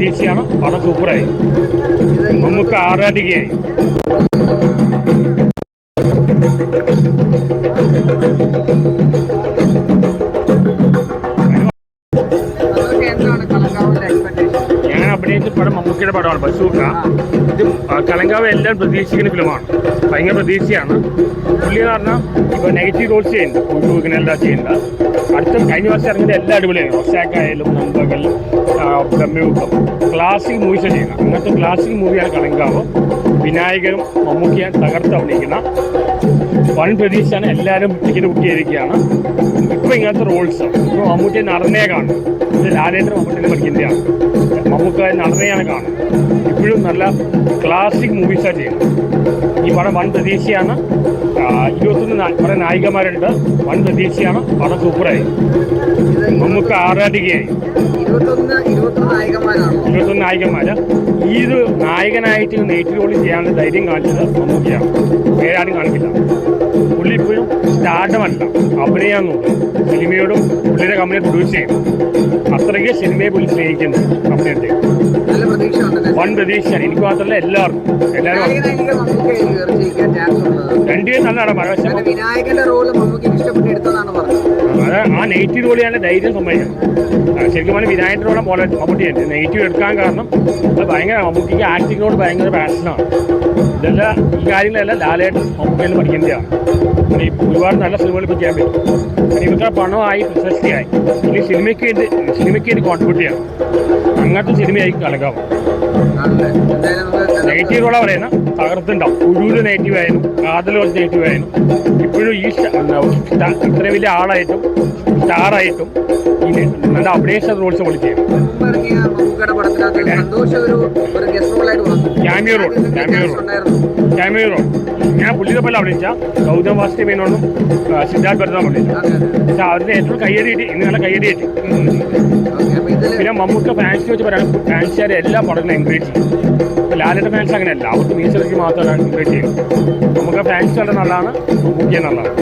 പ്രതീക്ഷയാണ്. പടം സൂപ്പറായി. നമുക്ക് എക്സ്പെക്ടേഷൻ ഞാൻ അഭിനയിച്ച പടം മമ്മൂക്കിയുടെ പടമാണ്. ബസൂക്ക. ഇത് കലങ്കാവ് എല്ലാം പ്രതീക്ഷിക്കുന്ന ഫിലിമാണ്. ഭയങ്കര പ്രതീക്ഷയാണ്. പുള്ളി എന്ന് പറഞ്ഞാൽ ഇപ്പോൾ നെഗറ്റീവ് റോൾസ് ചെയ്യുന്നുണ്ട്. പുഴുവിനെ എല്ലാം ചെയ്യുന്നുണ്ട്. അടുത്ത കഴിഞ്ഞ വർഷം ഇറങ്ങിയത് എല്ലാം അടിപൊളിയാണ് ഒസാക്കായാലും നമ്പകൽ ബ്രഹ്മയുഗം ക്ലാസിക് മൂവീസ് ചെയ്യുന്നത് അങ്ങനത്തെ ക്ലാസിക് മൂവിയാണ് കണങ്കാവ് വിനായകനും മമ്മൂക്കിയാൻ തകർത്ത് അഭിനയിക്കുന്ന വൺ പ്രതീക്ഷയാണ് എല്ലാവരും ടിക്കറ്റ് ബുക്ക് ചെയ്തിരിക്കുകയാണ്. ഇപ്പോൾ ഇങ്ങനത്തെ റോൾസ് ഇപ്പോൾ മമ്മൂക്കിയെ നടനെ കാണും. ഇത് ലാലേന്ദ്ര മമ്മൂട്ടിനെ പഠിക്കുന്നതാണ് മമ്മൂക്ക നടനെയാണ് കാണുന്നത്. ഇപ്പോഴും നല്ല ക്ലാസിക് മൂവീസാണ് ചെയ്യുന്നത് പടം വൺ പ്രതീക്ഷയാണ്. ഇരുപത്തൊന്ന് കുറെ നായികമാരുണ്ട്. വൺ പ്രതീക്ഷയാണ്. പടം സൂപ്പറായി. നമുക്ക് ആരാധികയായി. ഇരുപത്തൊന്ന് നായികന്മാര്. ഈ ഒരു നായകനായിട്ട് നെയ്റ്റ് റോൾ ചെയ്യാനുള്ള ധൈര്യം കാണിച്ചത് മമ്മൂക്കിയാണ്. വേറെ ആരും കാണിക്കില്ല. പുള്ളി ഇപ്പോഴും സ്റ്റാർഡമല്ല അഭിനയാന്ന് സിനിമയോടും പുള്ളിയുടെ കമ്പനി പ്രൊഡ്യൂസ് ചെയ്യും അത്രയ്ക്ക് സിനിമയെ പുള്ളി സ്നേഹിക്കുന്നു കമ്പനിയുടെ വൺ പ്രതീക്ഷയാണ് എനിക്ക് മാത്രമല്ല എല്ലാവർക്കും. എല്ലാവരും രണ്ടിയും നല്ലതാണ്. പക്ഷേ അങ്ങനെ വിനായകന്റെ റോൾ മമ്മൂക്ക് ഇഷ്ടപ്പെട്ട് എടുത്തതാണ് പറഞ്ഞത് അത് ആ നെഗറ്റീവ് റോളിയാണ് ധൈര്യം സമ്മതിക്കണം ശരിക്കും പറഞ്ഞാൽ വിനായകന്റെ വിനായകനോടെ പോലെ മമ്മൂട്ടിയുണ്ട് നെഗറ്റീവ് എടുക്കാൻ കാരണം അത് ഭയങ്കര മമ്മൂട്ടിക്ക് ആക്ടിങ്ങിനോട് ഭയങ്കര പാഷനാണ് ഇതെല്ലാം ഈ കാര്യങ്ങളെല്ലാം ലാലേട്ടൻ മമ്മൂട്ടിയിൽ നിന്ന് പഠിക്കേണ്ടതാണ് ഒരുപാട് നല്ല സിനിമകൾ ഇപ്പോൾ ചെയ്യാൻ പറ്റും. കാരണം ഇവർക്ക് പണമായി പ്രശസ്തിയായി. ഇനി സിനിമയ്ക്ക് വേണ്ടി സിനിമയ്ക്ക് വേണ്ടി കോൺട്രിബ്യൂട്ട് ചെയ്യണം. അങ്ങനത്തെ സിനിമയായിരിക്കും കലകാവും നെഗറ്റീവ് കൂടെ പറയുന്നത് തകർത്തുണ്ടാവും ഉഴൂര് നെഗറ്റീവ് ആയിരുന്നു. കാതൽ കുറച്ച് നെഗറ്റീവ് ആയിരുന്നു. ഇപ്പോഴും ഈ ഇത്ര വലിയ ആളായിട്ടും സ്റ്റാറായിട്ടും ഈ നെ- നല്ല അപ്ഡേഷൻ റോൾസ് പോലെ സന്തോഷം ഒരു ഒരു ഗസ്റ്റ് റോളായിട്ട് വന്നു. Cameo role, cameo role. Cameo role ഞാൻ പുള്ളിയുടെ പോലെ അഭിനയിച്ച ഗൗതം വാസ്തി മേനോടും സിദ്ധാർത്ഥ സിദ്ധാർത്ഥ് ഭരതം അഭിനയിച്ച പക്ഷെ അവരുടെ ഏറ്റവും കയ്യടി കിട്ടി. ഇന്ന് നല്ല കയ്യടി കിട്ടി. ഇതിൽ പിന്നെ മമ്മൂക്ക ഫാൻസ് വെച്ച് പറയാൻ ഫാൻസുകാരെ എല്ലാ പടങ്ങളും എൻകറേജ് ചെയ്യും. ഇപ്പോൾ ലാലിന്റെ ഫാൻസ് അങ്ങനെയല്ല. അവർക്ക് മീസറിക്ക് മാത്രമാണ് എൻകറേജ് ചെയ്യുന്നത് നമുക്ക് ഫാൻസ് വളരെ നല്ലതാണ് മമ്മൂക്കി നല്ലതാണ്.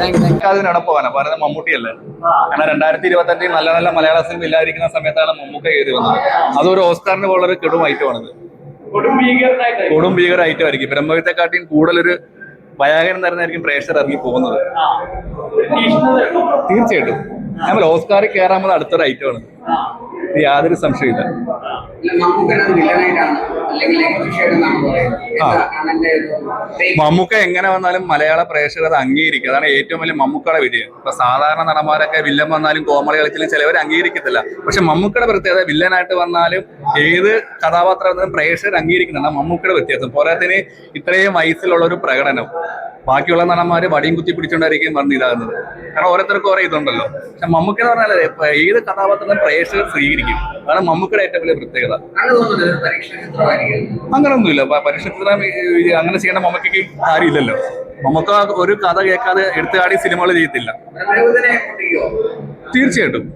താങ്ക് പോകാനാണ് പറയുന്നത് മമ്മൂട്ടിയല്ലേ? കാരണം രണ്ടായിരത്തി ഇരുപത്തി അഞ്ചിൽ നല്ല നല്ല മലയാള സിനിമ ഇല്ലാതിരിക്കുന്ന സമയത്താണ് മമ്മൂക്ക എഴുതി വന്നത്. അതൊരു ഓസ്കാറിന് പോലെ കെടും ഐറ്റം ഐറ്റമാണിത് കൊടും ഭീകര ഐറ്റം ആയിരിക്കും. ബ്രഹ്മവിദ്യത്തെക്കാട്ടിയും കൂടുതലൊരു ഭയാകരം തരുന്നതായിരിക്കും പ്രേക്ഷകർ ഇറങ്ങി പോകുന്നത്. തീർച്ചയായിട്ടും. നമ്മൾ ഓസ്കാറിൽ കയറാൻ അടുത്തൊരു ഐറ്റമാണ് ആണ്. യാതൊരു സംശയമില്ല മമ്മൂക്ക എങ്ങനെ വന്നാലും മലയാള പ്രേക്ഷകർ അത് അംഗീകരിക്കുക അതാണ് ഏറ്റവും വലിയ മമ്മൂക്കയുടെ വിജയം. ഇപ്പൊ സാധാരണ നടന്മാരൊക്കെ വില്ലൻ വന്നാലും കോമളി കളിച്ചാലും ചിലവർ അംഗീകരിക്കത്തില്ല. പക്ഷെ മമ്മൂക്കയുടെ പ്രത്യേകത വില്ലനായിട്ട് വന്നാലും ഏത് കഥാപാത്രം വന്നാലും പ്രേക്ഷകർ അംഗീകരിക്കുന്നുണ്ട്. മമ്മൂക്കയുടെ വ്യത്യാസം. പോരാത്തിന് ഇത്രയും വയസ്സിലുള്ള ഒരു പ്രകടനം. ബാക്കിയുള്ള നടന്മാര് വടിയും കുത്തി പിടിച്ചോണ്ടായിരിക്കും വന്ന് ഇതാകുന്നത്. കാരണം ഓരോരുത്തർക്കും ഓരോ ഇതുണ്ടല്ലോ. പക്ഷെ മമ്മൂക്ക എന്ന് പറഞ്ഞാൽ ഏത് കഥാപാത്രം പ്രേക്ഷകർ സ്വീകരിക്കും? അതാണ് മമ്മൂക്കയുടെ ഏറ്റവും വലിയ പ്രത്യേകത. അങ്ങനെ പരീക്ഷണ അങ്ങനൊന്നുമില്ല. പ- പരിശുദ്ധം ഈ അങ്ങനെ ചെയ്യേണ്ട മമ്മയ്ക്ക് കാര്യമില്ലല്ലോ. മമ്മക്ക ഒരു കഥ കേൾക്കാതെ എടുത്തുകാടി സിനിമകൾ ചെയ്യത്തില്ല. തീർച്ചയായിട്ടും.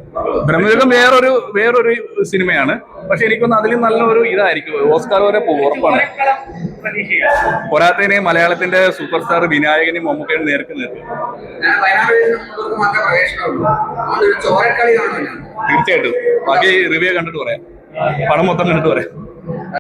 ബ്രഹ്മയുഗം വേറൊരു വേറൊരു സിനിമയാണ്. പക്ഷെ എനിക്കൊന്ന് അതിലും നല്ലൊരു ഇതായിരിക്കും. ഓസ്കാർ വരെ ഉറപ്പാണ്. പോരാത്തതിനെ മലയാളത്തിന്റെ സൂപ്പർ സ്റ്റാർ വിനായകനും മമ്മൂക്കയും നേർക്ക് നിർത്തി തീർച്ചയായിട്ടും. ബാക്കി റിവ്യൂ കണ്ടിട്ട് പറയാം. പണം മൊത്തം കണ്ടിട്ട് പറയാം.